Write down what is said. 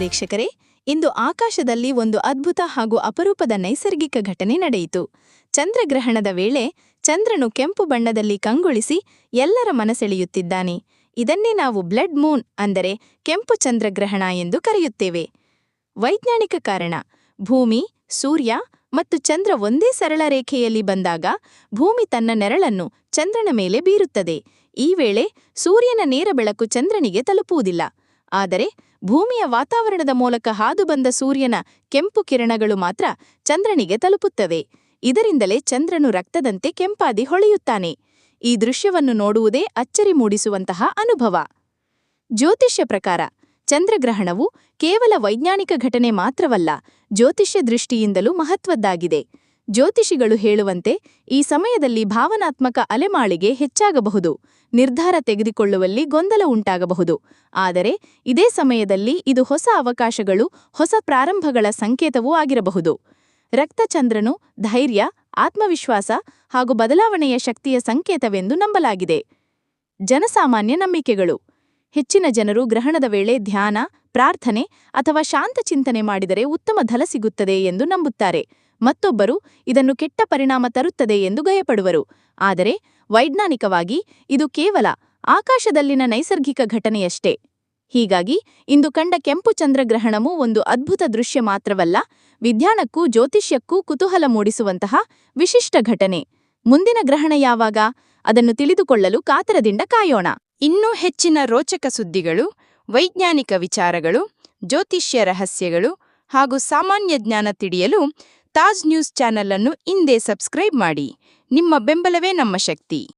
ವೀಕ್ಷಕರೇ ಇಂದು ಆಕಾಶದಲ್ಲಿ ಒಂದು ಅದ್ಭುತ ಹಾಗೂ ಅಪರೂಪದ ನೈಸರ್ಗಿಕ ಘಟನೆ ನಡೆಯಿತು. ಚಂದ್ರಗ್ರಹಣದ ವೇಳೆ ಚಂದ್ರನು ಕೆಂಪು ಬಣ್ಣದಲ್ಲಿ ಕಂಗೊಳಿಸಿ ಎಲ್ಲರ ಮನಸೆಳೆಯುತ್ತಿದ್ದಾನೆ. ಇದನ್ನೇ ನಾವು ಬ್ಲಡ್ ಮೂನ್ ಅಂದರೆ ಕೆಂಪು ಚಂದ್ರಗ್ರಹಣ ಎಂದು ಕರೆಯುತ್ತೇವೆ. ವೈಜ್ಞಾನಿಕ ಕಾರಣ, ಭೂಮಿ, ಸೂರ್ಯ ಮತ್ತು ಚಂದ್ರ ಒಂದೇ ಸರಳ ರೇಖೆಯಲ್ಲಿ ಬಂದಾಗ ಭೂಮಿ ತನ್ನ ನೆರಳನ್ನು ಚಂದ್ರನ ಮೇಲೆ ಬೀರುತ್ತದೆ. ಈ ವೇಳೆ ಸೂರ್ಯನ ನೇರ ಬೆಳಕು ಚಂದ್ರನಿಗೆ ತಲುಪುವುದಿಲ್ಲ. ಆದರೆ ಭೂಮಿಯ ವಾತಾವರಣದ ಮೂಲಕ ಹಾದು ಬಂದ ಸೂರ್ಯನ ಕೆಂಪು ಕಿರಣಗಳು ಮಾತ್ರ ಚಂದ್ರನಿಗೆ ತಲುಪುತ್ತವೆ. ಇದರಿಂದಲೇ ಚಂದ್ರನು ರಕ್ತದಂತೆ ಕೆಂಪಾದಿ ಹೊಳೆಯುತ್ತಾನೆ. ಈ ದೃಶ್ಯವನ್ನು ನೋಡುವುದೇ ಅಚ್ಚರಿ ಮೂಡಿಸುವಂತಹ ಅನುಭವ. ಜ್ಯೋತಿಷ್ಯ ಪ್ರಕಾರ, ಚಂದ್ರಗ್ರಹಣವು ಕೇವಲ ವೈಜ್ಞಾನಿಕ ಘಟನೆ ಮಾತ್ರವಲ್ಲ, ಜ್ಯೋತಿಷ್ಯ ದೃಷ್ಟಿಯಿಂದಲೂ ಮಹತ್ವದ್ದಾಗಿದೆ. ಜ್ಯೋತಿಷಿಗಳು ಹೇಳುವಂತೆ ಈ ಸಮಯದಲ್ಲಿ ಭಾವನಾತ್ಮಕ ಅಲೆಮಾಳಿಗೆ ಹೆಚ್ಚಾಗಬಹುದು. ನಿರ್ಧಾರ ತೆಗೆದುಕೊಳ್ಳುವಲ್ಲಿ ಗೊಂದಲ ಉಂಟಾಗಬಹುದು. ಆದರೆ ಇದೇ ಸಮಯದಲ್ಲಿ ಇದು ಹೊಸ ಅವಕಾಶಗಳು, ಹೊಸ ಪ್ರಾರಂಭಗಳ ಸಂಕೇತವೂ ಆಗಿರಬಹುದು. ರಕ್ತಚಂದ್ರನು ಧೈರ್ಯ, ಆತ್ಮವಿಶ್ವಾಸ ಹಾಗೂ ಬದಲಾವಣೆಯ ಶಕ್ತಿಯ ಸಂಕೇತವೆಂದು ನಂಬಲಾಗಿದೆ. ಜನಸಾಮಾನ್ಯ ನಂಬಿಕೆಗಳು. ಹೆಚ್ಚಿನ ಜನರು ಗ್ರಹಣದ ವೇಳೆ ಧ್ಯಾನ, ಪ್ರಾರ್ಥನೆ ಅಥವಾ ಶಾಂತ ಚಿಂತನೆ ಮಾಡಿದರೆ ಉತ್ತಮ ಧಲ ಸಿಗುತ್ತದೆ ಎಂದು ನಂಬುತ್ತಾರೆ. ಮತ್ತೊಬ್ಬರು ಇದನ್ನು ಕೆಟ್ಟ ಪರಿಣಾಮ ತರುತ್ತದೆ ಎಂದು ಗಯಪಡುವರು. ಆದರೆ ವೈಜ್ಞಾನಿಕವಾಗಿ ಇದು ಕೇವಲ ಆಕಾಶದಲ್ಲಿನ ನೈಸರ್ಗಿಕ ಘಟನೆಯಷ್ಟೇ. ಹೀಗಾಗಿ ಇಂದು ಕಂಡ ಕೆಂಪು ಚಂದ್ರಗ್ರಹಣವು ಒಂದು ಅದ್ಭುತ ದೃಶ್ಯ ಮಾತ್ರವಲ್ಲ, ವಿಜ್ಞಾನಕ್ಕೂ ಜ್ಯೋತಿಷ್ಯಕ್ಕೂ ಕುತೂಹಲ ಮೂಡಿಸುವಂತಹ ವಿಶಿಷ್ಟ ಘಟನೆ. ಮುಂದಿನ ಗ್ರಹಣ ಯಾವಾಗ? ಅದನ್ನು ತಿಳಿದುಕೊಳ್ಳಲು ಕಾತರದಿಂದ ಕಾಯೋಣ. ಇನ್ನೂ ಹೆಚ್ಚಿನ ರೋಚಕ ಸುದ್ದಿಗಳು, ವೈಜ್ಞಾನಿಕ ವಿಚಾರಗಳು, ಜ್ಯೋತಿಷ್ಯ ರಹಸ್ಯಗಳು ಹಾಗೂ ಸಾಮಾನ್ಯ ಜ್ಞಾನ ತಿಳಿಯಲು ತಾಜ್ ನ್ಯೂಸ್ ಚಾನೆಲ್ ಅನ್ನು ಇಂದೇ ಸಬ್ಸ್ಕ್ರೈಬ್ ಮಾಡಿ. ನಿಮ್ಮ ಬೆಂಬಲವೇ ನಮ್ಮ ಶಕ್ತಿ.